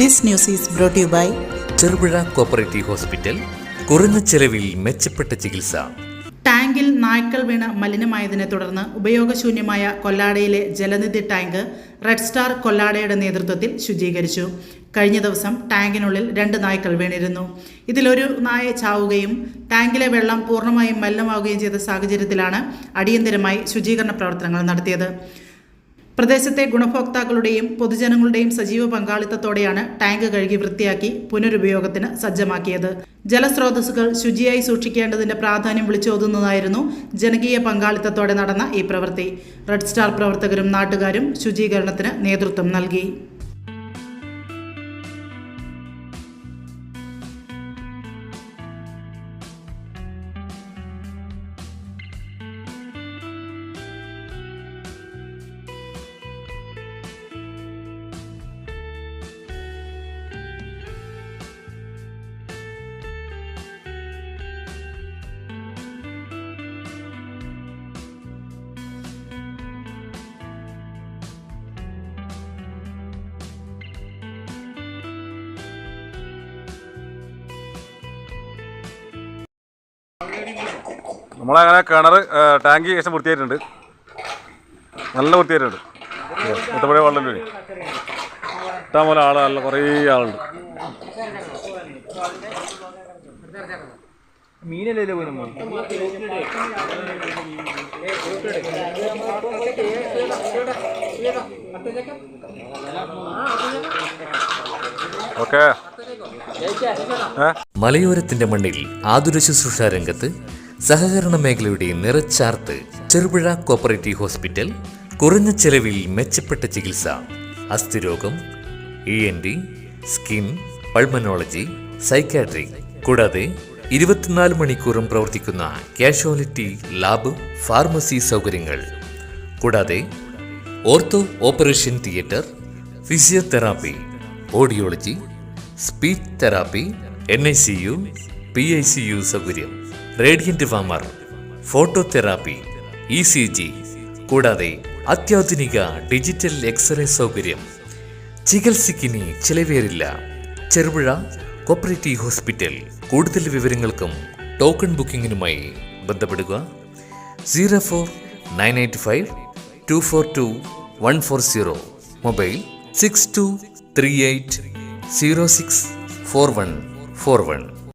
This news is brought you by Cherupuzha cooperative hospital കുറഞ്ഞ ചെലവിൽ മെച്ചപ്പെട്ട ചികിത്സ. ടാങ്കിൽ നായ്ക്കൾ വീണ് മലിനമായതിനെ തുടർന്ന് ഉപയോഗശൂന്യമായ കൊല്ലാടയിലെ ജലനിധി ടാങ്ക് റെഡ് സ്റ്റാർ കൊല്ലാടയുടെ നേതൃത്വത്തിൽ ശുചീകരിച്ചു. കഴിഞ്ഞ ദിവസം ടാങ്കിനുള്ളിൽ രണ്ട് നായ്ക്കൾ വീണിരുന്നു. ഇതിലൊരു നായ ചാവുകയും ടാങ്കിലെ വെള്ളം പൂർണമായും മലിനമാവുകയും ചെയ്ത സാഹചര്യത്തിലാണ് അടിയന്തരമായി ശുചീകരണ പ്രവർത്തനങ്ങൾ നടത്തിയത്. പ്രദേശത്തെ ഗുണഭോക്താക്കളുടെയും പൊതുജനങ്ങളുടെയും സജീവ പങ്കാളിത്തത്തോടെയാണ് ടാങ്ക് കഴുകി വൃത്തിയാക്കി പുനരുപയോഗത്തിന് സജ്ജമാക്കിയത്. ജലസ്രോതസ്സുകൾ ശുചിയായി സൂക്ഷിക്കേണ്ടതിന്റെ പ്രാധാന്യം വിളിച്ചോതുന്നതായിരുന്നു ജനകീയ പങ്കാളിത്തത്തോടെ നടന്ന ഈ പ്രവൃത്തി. റെഡ് സ്റ്റാർ പ്രവർത്തകരും നാട്ടുകാരും ശുചീകരണത്തിന് നേതൃത്വം നൽകി. നമ്മളങ്ങനെ കിണർ ടാങ്ക് ശേഷം വൃത്തിയായിട്ടുണ്ട്. നല്ല വൃത്തിയായിട്ടുണ്ട്. എത്തപ്പഴേ വെള്ളം വരും ഇഷ്ടം പോലെ ആൾ നല്ല കുറേ ആളുണ്ട്. മീനല്ലേ പോലും മലയോരത്തിന്റെ മണ്ണിൽ ആതുര ശുശ്രൂഷ രംഗത്ത് സഹകരണ മേഖലയുടെ നിറച്ചാർത്ത് ചെറുപുഴ കോപ്പറേറ്റീവ് ഹോസ്പിറ്റൽ കുറഞ്ഞ ചെലവിൽ മെച്ചപ്പെട്ട ചികിത്സ അസ്ഥിരോഗം E N D skin pulmonology psychiatry കൂടാതെ ഇരുപത്തിനാല് മണിക്കൂറും പ്രവർത്തിക്കുന്ന കാഷ്വാലിറ്റി ലാബ് ഫാർമസി സൗകര്യങ്ങൾ. കൂടാതെ ortho operation theatre physiotherapy audiology speech therapy N I C U P I C U സൗകര്യം. Radiant warmer phototherapy E C G കൂടാതെ അത്യാധുനിക ഡിജിറ്റൽ എക്സ്റേ സൗകര്യം. ചികിത്സയ്ക്കിനി ചിലവേറില്ല. Cherupuzha cooperative hospital. കൂടുതൽ വിവരങ്ങൾക്കും ടോക്കൺ ബുക്കിംഗിനുമായി ബന്ധപ്പെടുക. Zero four nine eight five two four two one four zero. Mobile six two three eight zero six four one four one.